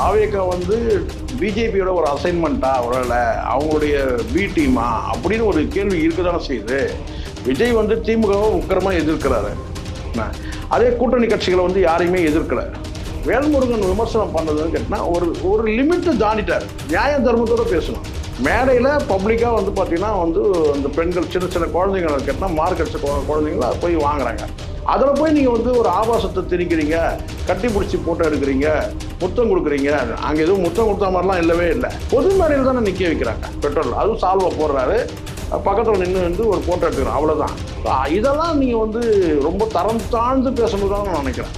ஆவேகா வந்து பிஜேபியோட ஒரு அசைன்மெண்ட்டா ஒருவேளை அவங்களுடைய பி டீமா அப்படின்னு ஒரு கேள்வி இருக்கதானே செய்யுது. விஜய் வந்து திமுகவை உக்கிரமாக எதிர்க்கிறாரு. என்ன? அதே கூட்டணி கட்சிகளை வந்து யாரையுமே எதிர்க்கல. வேல்முருகன் விமர்சனம் பண்ணதுன்னு கேட்டினா ஒரு ஒரு லிமிட்டு தாண்டிட்டார். நியாய தர்மத்தோட பேசணும். மேடையில் பப்ளிக்காக வந்து பார்த்தீங்கன்னா வந்து அந்த பெண்கள் சின்ன சின்ன குழந்தைங்களை கேட்டால் மார்க் அடிச்ச கு- குழந்தைங்கள போய் வாங்குறாங்க. அதில் போய் நீங்கள் வந்து ஒரு ஆபாசத்தை திணிக்கிறீங்க கட்டி பிடிச்சி போட்டோ எடுக்கிறீங்க முத்தம் கொடுக்குறீங்க. அங்கே எதுவும் முத்தம் கொடுத்த மாதிரிலாம் இல்லவே இல்லை. பொது மேடையில் தானே நிற்க வைக்கிறாங்க. பெட்ரோல் அதுவும் சால்வை போடுறாரு. பக்கத்தில் நின்று வந்து ஒரு போட்டோ எடுக்கிறோம் அவ்வளோதான் இதெல்லாம் நீங்கள் வந்து ரொம்ப தரம் தாழ்ந்து பேசணும் தான் நான் நினைக்கிறேன்.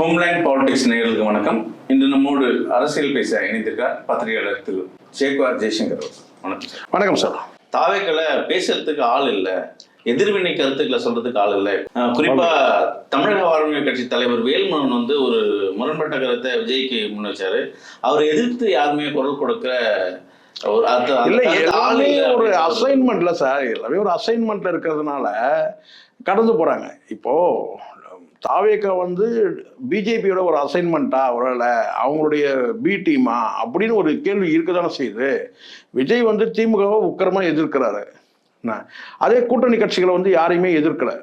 ஹோம்லேண்ட் பாலிடிக்ஸ் நேயர்களுக்கு வணக்கம். இன்று நம்மோடு அரசியல் பேச இணைந்திருக்கார் பத்திரிகையாளர் திரு. சேக்வார் ஜெய்சங்கர். வணக்கம் சார் வணக்கம் சார் தாவேக்களை பேசுறதுக்கு ஆள் இல்லை. எதிர்வினை கருத்துக்களை சொல்றதுக்கு ஆள் இல்லை. குறிப்பா தமிழக வாழ்வுரிமை கட்சி தலைவர் வேல்முருகன் வந்து ஒரு முரண்பட்ட கருத்தை விஜய்க்கு முன் வச்சாரு அவரை எதிர்த்து யாருமே குரல் கொடுக்க இல்லை எல்லாமே ஒரு. அசைன்மெண்ட்ல சார் எல்லாமே ஒரு அசைன்மெண்ட்ல இருக்கிறதுனால கடந்து போறாங்க. இப்போ தாவேக்கா வந்து பிஜேபியோட ஒரு அசைன்மெண்ட்டா ஒருவேளை அவங்களுடைய பி டீமா அப்படின்னு ஒரு கேள்வி இருக்கதானே செய்யுது. விஜய் வந்து திமுகவை உக்கரமாக எதிர்க்கிறாரு. என்ன? அதே கூட்டணி கட்சிகளை வந்து யாரையுமே எதிர்க்கல.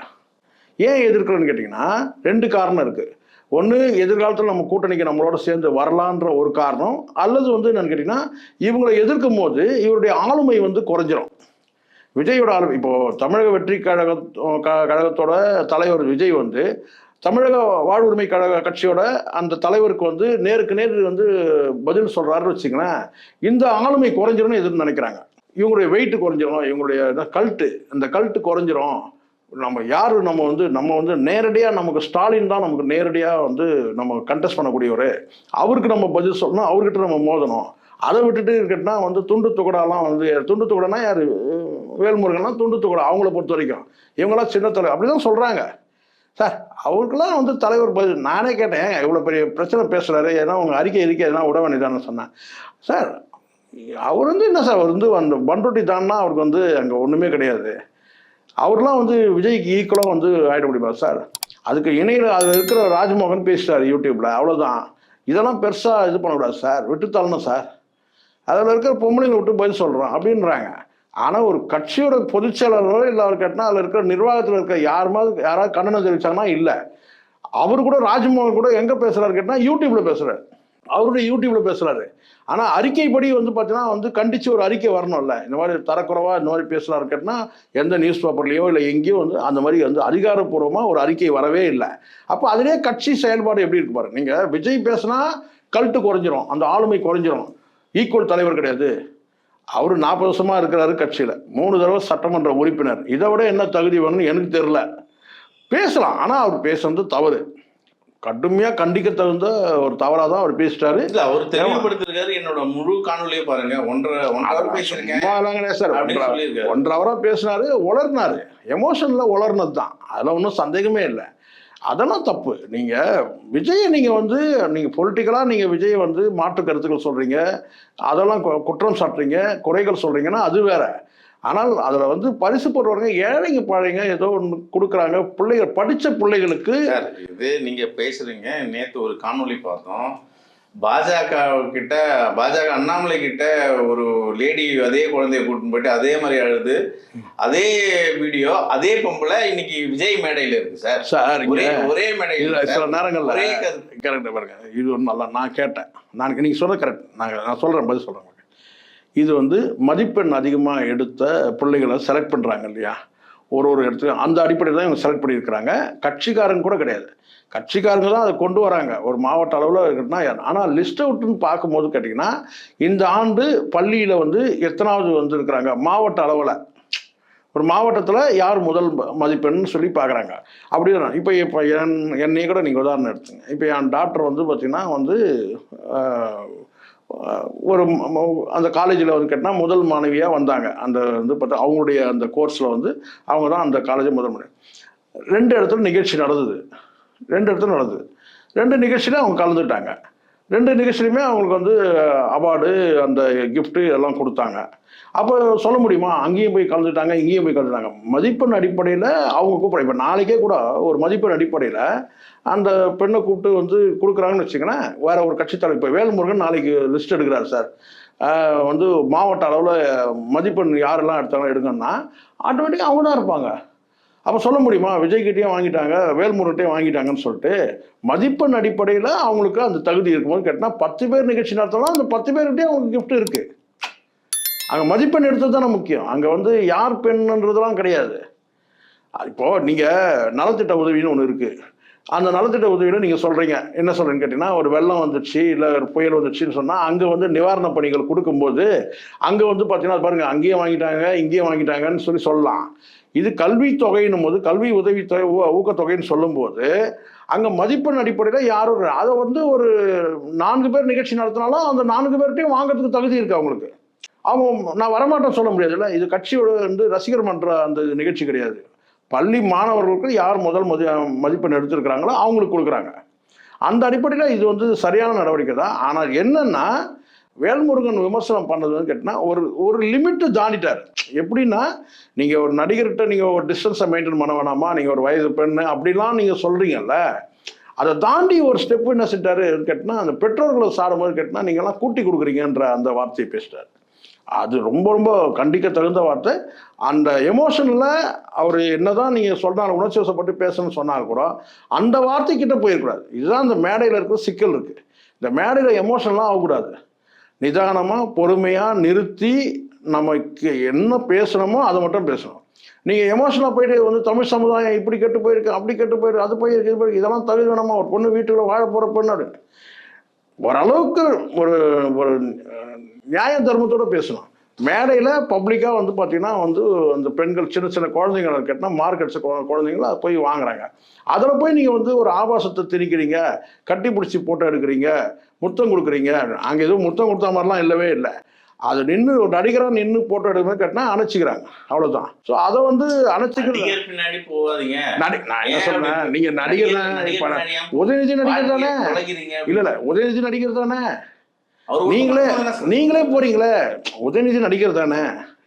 ஏன் எதிர்க்கலன்னு கேட்டிங்கன்னா ரெண்டு காரணம் இருக்குது ஒன்று எதிர்காலத்தில் நம்ம கூட்டணிக்கு நம்மளோட சேர்ந்து வரலான்ற ஒரு காரணம். அல்லது வந்து என்னென்னு கேட்டிங்கன்னா இவங்களை எதிர்க்கும் போது இவருடைய ஆளுமை வந்து குறைஞ்சிரும். விஜயோட ஆளுமை இப்போது தமிழக வெற்றி கழக க- கழகத்தோட தலைவர் விஜய் வந்து தமிழக வாழ்வுரிமை கழக கட்சியோட அந்த தலைவருக்கு வந்து நேருக்கு நேர் வந்து பதில் சொல்றாருன்னு வச்சுங்களேன் இந்த ஆளுமை குறைஞ்சிரும்னு எதிர்த்து நினைக்கிறாங்க. இவங்களுடைய வெயிட்டு குறைஞ்சிரும் இவங்களுடைய கல்ட்டு இந்த கல்ட்டு குறைஞ்சிரும். நம்ம யார்? நம்ம வந்து நம்ம வந்து நேரடியாக நமக்கு ஸ்டாலின் தான் நமக்கு நேரடியாக வந்து நம்ம கண்டெஸ்ட் பண்ணக்கூடியவர். அவருக்கு நம்ம பதில் சொல்லணும் அவர்கிட்ட நம்ம மோதணும். அதை விட்டுட்டு இருக்கட்டுனா வந்து துண்டு துகடாலாம் வந்து துண்டு துகடனா யார்? வேல்முருகன்னா துண்டு துகடா அவங்கள பொறுத்த வரைக்கும் இவங்களாம் சின்ன தலைவர் அப்படி தான் சொல்கிறாங்க சார் அவருக்கெல்லாம் வந்து தலைவர் பதில் நானே கேட்டேன் இவ்வளோ பெரிய பிரச்சனை பேசுகிறாரு ஏன்னா உங்கள் அறிக்கை அறிக்கை எதனா விட வேண்டியதானு சொன்னேன். சார் அவர் வந்து என்ன சார் அவர் வந்து அந்த பண்ருட்டி தான்னா அவருக்கு வந்து அங்கே ஒன்றுமே கிடையாது. அவர்லாம் வந்து விஜய்க்கு ஈக்குவலாக வந்து ஆகிட முடியுமா சார்? அதுக்கு இணையில் அதில் இருக்கிற ராஜ்மோகன் பேசிட்டார் யூடியூப்பில் அவ்வளோதான் இதெல்லாம் பெருசாக இது பண்ணக்கூடாது சார் விட்டு தள்ளணும் சார். அதில் இருக்கிற பொம்பளைங்களை விட்டு பதில் சொல்கிறோம் அப்படின்றாங்க. ஆனால் ஒரு கட்சியோட பொதுச் செயலாளரோ இல்லை அவர் கேட்டால் அதில் இருக்கிற நிர்வாகத்தில் இருக்கிற யாருமாவது யாராவது கண்டனம் தெரிவிச்சாங்கன்னா இல்லை. அவர் கூட ராஜ்மோகன் கூட எங்கே பேசுகிறாரு கேட்டால் யூடியூப்ல பேசுகிறார் அவருடைய யூடியூப்பில் பேசுகிறாரு ஆனால் அறிக்கைப்படி வந்து பார்த்தீங்கன்னா வந்து கண்டித்து ஒரு அறிக்கை வரணும்ல. இந்த மாதிரி தரக்குறவாக இந்த மாதிரி பேசுகிறாரு கேட்டால் எந்த நியூஸ் பேப்பர்லேயோ இல்லை எங்கேயோ வந்து அந்த மாதிரி வந்து அதிகாரப்பூர்வமாக ஒரு அறிக்கை வரவே இல்லை. அப்போ அதிலே கட்சி செயல்பாடு எப்படி இருக்கு பாருங்க நீங்கள் விஜய் பேசுனா கல்ட்டு குறைஞ்சிரும் அந்த ஆளுமை குறைஞ்சிரும். ஈக்குவல் தலைவர் கிடையாது. அவர் நாற்பது வருஷமா இருக்கிறாரு கட்சியில். மூணு தடவை சட்டமன்ற உறுப்பினர். இதை விட என்ன தகுதி வேணும்னு எனக்கு தெரில பேசலாம். ஆனால் அவர் பேசுறது தவறு. கடுமையாக கண்டிக்க தகுந்த ஒரு தவறாக தான் அவர் பேசிட்டாரு. இல்ல அவர் தெளிவுபடுத்திருக்காரு. என்னோட முழு காணொலியை பாருங்க. ஒன்றரை ஒன்றரை சார். ஒன்றரை- ஹவரா பேசினாரு. உளர்னாரு. எமோஷனில் உளர்னது தான் அதில் ஒன்றும் சந்தேகமே இல்லை. அதெல்லாம் தப்பு. நீங்கள் விஜயை நீங்கள் வந்து நீங்கள் பொலிட்டிக்கலாக நீங்கள் விஜய் வந்து மாற்று கருத்துக்கள் சொல்கிறீங்க அதெல்லாம் குற்றம் சாட்டுறீங்க குறைகள் சொல்கிறீங்கன்னா அது வேற. ஆனால் அதில் வந்து பரிசு போடுறவங்க ஏழைங்க பாழைங்க ஏதோ ஒன்று கொடுக்குறாங்க. பிள்ளைகள் படித்த பிள்ளைகளுக்கு இது நீங்க பேசுறீங்க. நேத்து ஒரு காணொலி பார்த்தோம். பாஜக கிட்ட பாஜக அண்ணாமலை கிட்ட ஒரு லேடி அதே குழந்தைய கூட்டிட்டு போயிட்டு அதே மாதிரி அழுது. அதே வீடியோ அதே பொம்பளை இன்னைக்கு விஜய் மேடையில இருக்கு சார். சார் ஒரே மேடையில சில. நேரங்கள்ல ஒரே கரெக்ட் பாருங்க. இது ஒன்று நல்லா நான் கேட்டேன். நான் நீங்கள் சொல்கிறது கரெக்ட் நான் நான் சொல்கிறேன் பதில் சொல்கிறேன் இது வந்து மதிப்பெண் அதிகமாக எடுத்த பிள்ளைகளை செலக்ட் பண்ணுறாங்க இல்லையா? ஒரு ஒரு இடத்துலையும் அந்த அடிப்படையில் தான் இவங்க செலக்ட் பண்ணியிருக்கிறாங்க. கட்சிக்காரங்க கூட கிடையாது. கட்சிக்காரங்க தான் அதை கொண்டு வராங்க. ஒரு மாவட்ட அளவில் இருக்குன்னா ஆனால் லிஸ்ட் அவுட்னு பார்க்கும்போது கேட்டிங்கன்னா இந்த ஆண்டு பள்ளியில் வந்து எத்தனாவது வந்துருக்கிறாங்க? மாவட்ட அளவில். ஒரு மாவட்டத்தில் யார் முதல் ம- மதிப்பெண்னு சொல்லி பார்க்குறாங்க. அப்படி தான். இப்போ இப்போ என் என்னையே கூட நீங்கள் உதாரணம் எடுத்துங்க. இப்போ என் டாக்டர் வந்து பார்த்திங்கன்னா வந்து ஒரு அந்த காலேஜில் வந்து கேட்டால் முதல் மாணவியாக வந்தாங்க. அந்த வந்து பார்த்தா அவங்களுடைய அந்த கோர்ஸில் வந்து அவங்க தான் அந்த காலேஜ் முதல் மாணவி. ரெண்டு இடத்துல நிகழ்ச்சி நடந்தது. ரெண்டு இடத்துல நடந்தது. ரெண்டு நிகழ்ச்சியில் அவங்க கலந்துட்டாங்க. ரெண்டு நிகழ்ச்சியிலுமே அவங்களுக்கு வந்து அவார்டு அந்த கிஃப்ட்டு எல்லாம் கொடுத்தாங்க. அப்போ சொல்ல முடியுமா? அங்கேயும் போய் கலந்துட்டாங்க இங்கேயும் போய் கலந்துட்டாங்க. மதிப்பெண் அடிப்படையில் அவங்க கூப்பிட இப்போ நாளைக்கே கூட ஒரு மதிப்பெண் அடிப்படையில் அந்த பெண்ணை கூப்பிட்டு வந்து கொடுக்குறாங்கன்னு வச்சுக்கோங்களேன் வேற ஒரு கட்சி தலைவர். இப்போ வேல்முருகன் நாளைக்கு லிஸ்ட் எடுக்கிறார் சார். வந்து மாவட்ட அளவில் மதிப்பெண் யாரெல்லாம் எடுத்தாலும் எடுங்கன்னா ஆட்டோமேட்டிக்காக அவங்க தான் இருப்பாங்க. அப்போ சொல்ல முடியுமா? விஜய்கிட்டையும் வாங்கிட்டாங்க வேல்முருகிட்டையும் வாங்கிட்டாங்கன்னு சொல்லிட்டு மதிப்பெண் அடிப்படையில் அவங்களுக்கு அந்த தகுதி இருக்கும்போது கேட்டால் பத்து பேர் நிகழ்ச்சி நடத்தலாம் அந்த பத்து பேர்கிட்டயும் அவங்களுக்கு கிஃப்ட் இருக்கு. அங்கே மதிப்பெண் எடுத்தது தானே முக்கியம். அங்கே வந்து யார் பெண்ணுன்றதுலாம் கிடையாது. இப்போ நீங்கள் நலத்திட்ட உதவின்னு ஒன்று இருக்குது அந்த நலத்திட்ட உதவியில் நீங்கள் சொல்கிறீங்க என்ன சொல்கிறேன்னு கேட்டிங்கன்னா ஒரு வெள்ளம் வந்துடுச்சு இல்லை ஒரு புயல் வந்துடுச்சுன்னு சொன்னால் அங்கே வந்து நிவாரணப் பணிகள் கொடுக்கும்போது அங்கே வந்து பார்த்தீங்கன்னா பாருங்கள் அங்கேயும் வாங்கிட்டாங்க இங்கேயும் வாங்கிட்டாங்கன்னு சொல்லி சொல்லலாம். இது கல்வி தொகைன்னும் போது கல்வி உதவித்தொகை ஊ- ஊக்கத்தொகைன்னு சொல்லும்போது அங்கே மதிப்பெண் அடிப்படையில் யாரும் அதை வந்து ஒரு நான்கு பேர் நிகழ்ச்சி நடத்தினாலும் அந்த நான்கு பேர்கிட்டையும் வாங்குறதுக்கு தகுதி இருக்கு அவங்களுக்கு? அவங்க நான் வரமாட்டேன்னு சொல்ல முடியாதுல்ல. இது கட்சியோட வந்து ரசிகர் மன்ற அந்த நிகழ்ச்சி கிடையாது. பள்ளி மாணவர்களுக்கு யார் முதல் மதி மதிப்பெண் எடுத்திருக்கிறாங்களோ அவங்களுக்கு கொடுக்குறாங்க. அந்த அடிப்படையில் இது வந்து சரியான நடவடிக்கை தான். ஆனால் என்னன்னா வேல்முருகன் விமர்சனம் பண்ணதுன்னு கேட்டால் கேட்டினா ஒரு ஒரு லிமிட்டு தாண்டிட்டார். எப்படின்னா நீங்கள் ஒரு நடிகர்கிட்ட நீங்கள் ஒரு டிஸ்டன்ஸை மெயின்டைன் பண்ண வேணாமா? நீங்கள் ஒரு வயது பெண்ணு அப்படிலாம் நீங்கள் சொல்கிறீங்கல்ல அதை தாண்டி ஒரு ஸ்டெப் என்ன செஞ்சாரு கேட்டினா அந்த பெற்றோர்களை சாடும்போது கேட்டினா நீங்கள்லாம் கூட்டி கொடுக்குறீங்கன்ற அந்த வார்த்தையை பேசிட்டார். அது ரொம்ப ரொம்ப கண்டிக்க தகுந்த வார்த்தை. அந்த எமோஷனில் அவர் என்னதான் நீங்கள் சொல்கிறாங்க உணர்ச்சி வசப்பட்டு பேசணும்னு சொன்னால் கூட அந்த வார்த்தைக்கிட்ட போயிடக்கூடாது. இதுதான் அந்த மேடையில் இருக்கிற சிக்கல் இருக்குது இந்த மேடையில் எமோஷன்லாம் ஆகக்கூடாது. நிதானமாக பொறுமையாக நிறுத்தி நமக்கு என்ன பேசணுமோ அதை மட்டும் பேசணும். நீங்கள் எமோஷனாக போயிட்டு வந்து தமிழ் சமுதாயம் இப்படி கெட்டு போயிருக்கு அப்படி கெட்டு போயிருக்கு அது போயிருக்கு இது போயிருக்கு இதெல்லாம் தவிர வேணாமா? ஒரு பொண்ணு வீட்டுக்குள்ள வாழ போகிற பொண்ணு ஓரளவுக்கு ஒரு ஒரு நியாய தர்மத்தோட பேசணும். மேடையில் பப்ளிக்காக வந்து பார்த்தீங்கன்னா வந்து அந்த பெண்கள் சின்ன சின்ன குழந்தைங்களை கேட்டால் மார்க்கெட்ஸ் குழந்தைங்கள அதை போய் வாங்குறாங்க. அதில் போய் நீங்கள் வந்து ஒரு ஆபாசத்தை திணிக்கிறீங்க கட்டி பிடிச்சி போட்டோ எடுக்கிறீங்க முத்தம் கொடுக்குறீங்க. அங்கே எதுவும் முத்தம் கொடுத்த மாதிரிலாம் இல்லவே இல்லை. அது நின்று ஒரு நடிகராக நின்று போட்டோ எடுக்கும்போது கேட்டினா அணைச்சிக்கிறாங்க. அவ்வளோதான் ஸோ அதை வந்து அணைச்சிக்கிறது போகாதீங்க. நடி நான் என்ன சொல்றேன்? அப்படி? நீங்க நடிகர் தான் உதயநிதி நடிகர் தானே? இல்ல இல்ல. உதயநிதி நடிகர் தானே? நீங்களே நீங்களே போறீங்களே. உதயநிதி நடிகர் தானே?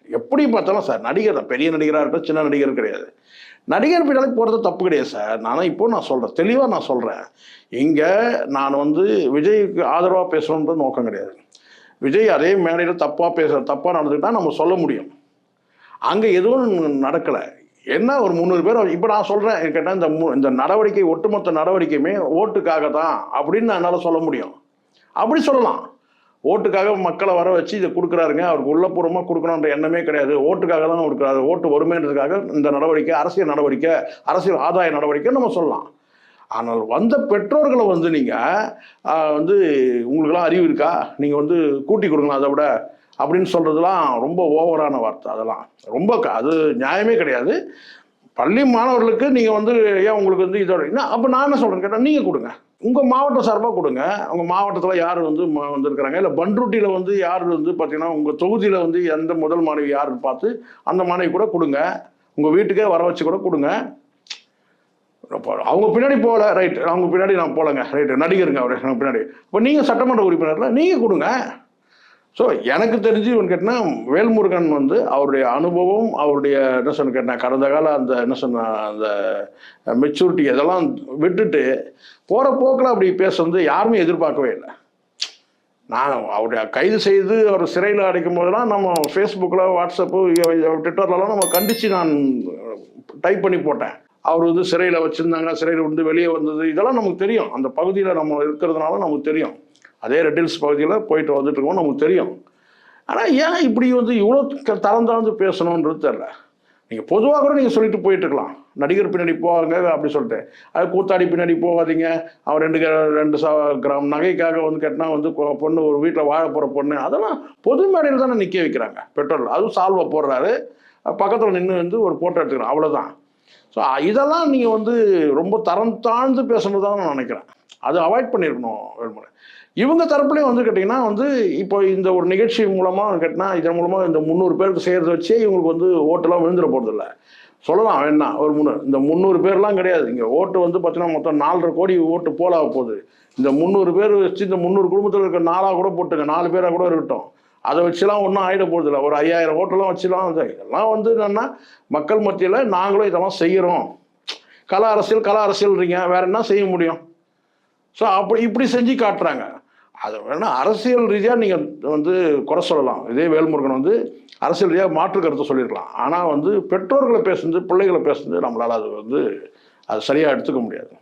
எப்படி பார்த்தாலும் சார் நடிகர் தான். பெரிய நடிகராக இருக்கட்டும் சின்ன நடிகர் கிடையாது. நடிகர் பின்னாடி போகிறது தப்பு கிடையாது சார். நான் இப்போ நான் சொல்கிறேன் தெளிவாக நான் சொல்கிறேன் இங்கே நான் வந்து விஜய்க்கு ஆதரவாக பேசணுன்றது நோக்கம் கிடையாது. விஜய் அதே மேடையில் தப்பாக பேச தப்பாக நடந்துக்கிட்டால் நம்ம சொல்ல முடியும். அங்கே எதுவும் நடக்கலை. என்ன ஒரு முந்நூறு பேர் இப்போ நான் சொல்கிறேன் கேட்டால் இந்த மு- இந்த நடவடிக்கை ஒட்டுமொத்த நடவடிக்கையுமே ஓட்டுக்காக தான் அப்படின்னு நான் என்னால் சொல்ல முடியும். அப்படி சொல்லலாம். ஓட்டுக்காக மக்களை வர வச்சு இதை கொடுக்குறாருங்க. அவருக்கு உள்ளபூர்வமாக கொடுக்கணுன்ற எண்ணமே கிடையாது. ஓட்டுக்காக தான் கொடுக்குறாரு. ஓட்டு வருமேன்றதுக்காக இந்த நடவடிக்கை அரசியல் நடவடிக்கை அரசியல் ஆதாய நடவடிக்கை நம்ம சொல்லலாம். ஆனால் வந்த பெற்றோர்களை வந்து நீங்கள் வந்து உங்களுக்கெல்லாம் அறிவு இருக்கா? நீங்கள் வந்து கூட்டி கொடுக்கலாம் அதை விட அப்படின்னு சொல்கிறதுலாம் ரொம்ப ஓவரான வார்த்தை அதெல்லாம். ரொம்ப க- அது நியாயமே கிடையாது. பள்ளி மாணவர்களுக்கு நீங்கள் வந்து ஏன் உங்களுக்கு வந்து இதோட அப்போ நான் என்ன சொல்கிறேன் கேட்டால் நீங்கள் கொடுங்க. உங்கள் மாவட்டம் சார்பாக கொடுங்க. உங்கள் மாவட்டத்தில் யார் வந்து வந்திருக்கிறாங்க? இல்லை பண்ருட்டியில் வந்து யார் வந்து பார்த்தீங்கன்னா உங்கள் தொகுதியில் வந்து எந்த முதல் மாணவி யாருன்னு பார்த்து அந்த மாணவி கூட கொடுங்க. உங்கள் வீட்டுக்கே வர வச்சு கூட கொடுங்க. அவங்க பின்னாடி போகல. ரைட். அவங்க பின்னாடி நான் போகலங்க ரைட்டு நடிகருங்க அவர். பின்னாடி. இப்போ நீங்கள் சட்டமன்ற உறுப்பினரில் நீங்கள் கொடுங்க. ஸோ எனக்கு தெரிஞ்சு ஒன்று கேட்டினா வேல்முருகன் வந்து அவருடைய அனுபவம் அவருடைய என்ன சொன்ன கேட்டால் கடந்த கால அந்த என்ன சொன்ன அந்த மெச்சூரிட்டி இதெல்லாம் விட்டுட்டு போகிற போக்கில் அப்படி பேசுறது யாருமே எதிர்பார்க்கவே இல்லை. நான் அவருடைய கைது செய்து அவர் சிறையில் அடைக்கும் போதெல்லாம் நம்ம ஃபேஸ்புக்கில் வாட்ஸ்அப்பு ட்விட்டர்லலாம் நம்ம கண்டித்து நான் டைப் பண்ணி போட்டேன். அவர் வந்து சிறையில் வச்சுருந்தாங்க சிறையில் வந்து வெளியே வந்தது இதெல்லாம் நமக்கு தெரியும். அந்த பகுதியில் நம்ம இருக்கிறதுனால நமக்கு தெரியும். அதே ரெட்டில்ஸ் பகுதியில் போயிட்டு வந்துட்டு இருக்கோம்னு நமக்கு தெரியும். ஆனால் ஏன் இப்படி வந்து இவ்வளோ தரம் தாழ்ந்து பேசணுன்றது தெரில. நீங்கள் பொதுவாக கூட நீங்கள் சொல்லிட்டு போயிட்டுருக்கலாம். நடிகர் பின்னாடி போவாங்க அப்படி சொல்லிட்டு. அது கூத்தாடி பின்னாடி போகாதீங்க அவன் ரெண்டு ரெண்டு சா கிராம் நகைக்காக வந்து கட்டினா வந்து பொண்ணு ஒரு வீட்டில் வாழ போகிற பொண்ணு. அதெல்லாம் பொது மேடையில் தானே நிற்க வைக்கிறாங்க. பெட்ரோல் அதுவும் சால்வை போடுறாரு. பக்கத்தில் நின்று வந்து ஒரு ஃபோட்டோ எடுத்துக்கிறோம் அவ்வளோதான் ஸோ இதெல்லாம் நீங்கள் வந்து ரொம்ப தரம் தாழ்ந்து பேசணும் தான் நான் நினைக்கிறேன். அது அவாய்ட் பண்ணியிருக்கணும் வேல்முறை. இவங்க தரப்புலையும் வந்து கேட்டிங்கன்னா வந்து இப்போ இந்த ஒரு நிகழ்ச்சி மூலமாக கேட்டினா இதன் மூலமாக இந்த முந்நூறு பேருக்கு செய்கிறத வச்சே இவங்களுக்கு வந்து ஓட்டெல்லாம் விழுந்துட போகிறதில்ல சொல்லலாம் வேணா ஒரு முந்நூறு. இந்த முந்நூறு பேர்லாம் கிடையாது. இங்கே ஓட்டு வந்து பார்த்தீங்கன்னா மொத்தம் நாலரை கோடி ஓட்டு போலாக போகுது. இந்த முந்நூறு பேர் வச்சு இந்த முந்நூறு குடும்பத்தில் இருக்க நாளாக கூட போட்டுங்க நாலு பேராக கூட இருக்கட்டும். அதை வச்சுலாம் ஒன்றும் ஆகிட போகிறதில்ல ஒரு ஐயாயிரம் ஓட்டெல்லாம் வச்சுலாம் வந்து இதெல்லாம் வந்து என்னென்னா மக்கள் மத்தியில் நாங்களும் இதெல்லாம் செய்கிறோம் கலா அரசியல் கலா அரசியல்றீங்க. வேற என்ன செய்ய முடியும்? ஸோ அப்படி இப்படி செஞ்சு காட்டுறாங்க. அது வேணா அரசியல் ரீதியாக நீங்கள் வந்து குறை சொல்லலாம். இதே வேல்முருகன் வந்து அரசியல் ரீதியாக மாற்று கருத்தை சொல்லியிருக்கலாம். ஆனால் வந்து பெற்றோர்களை பேசுனது பிள்ளைகளை பேசுனது நம்மளால் அது வந்து அது சரியாக எடுத்துக்க முடியாது.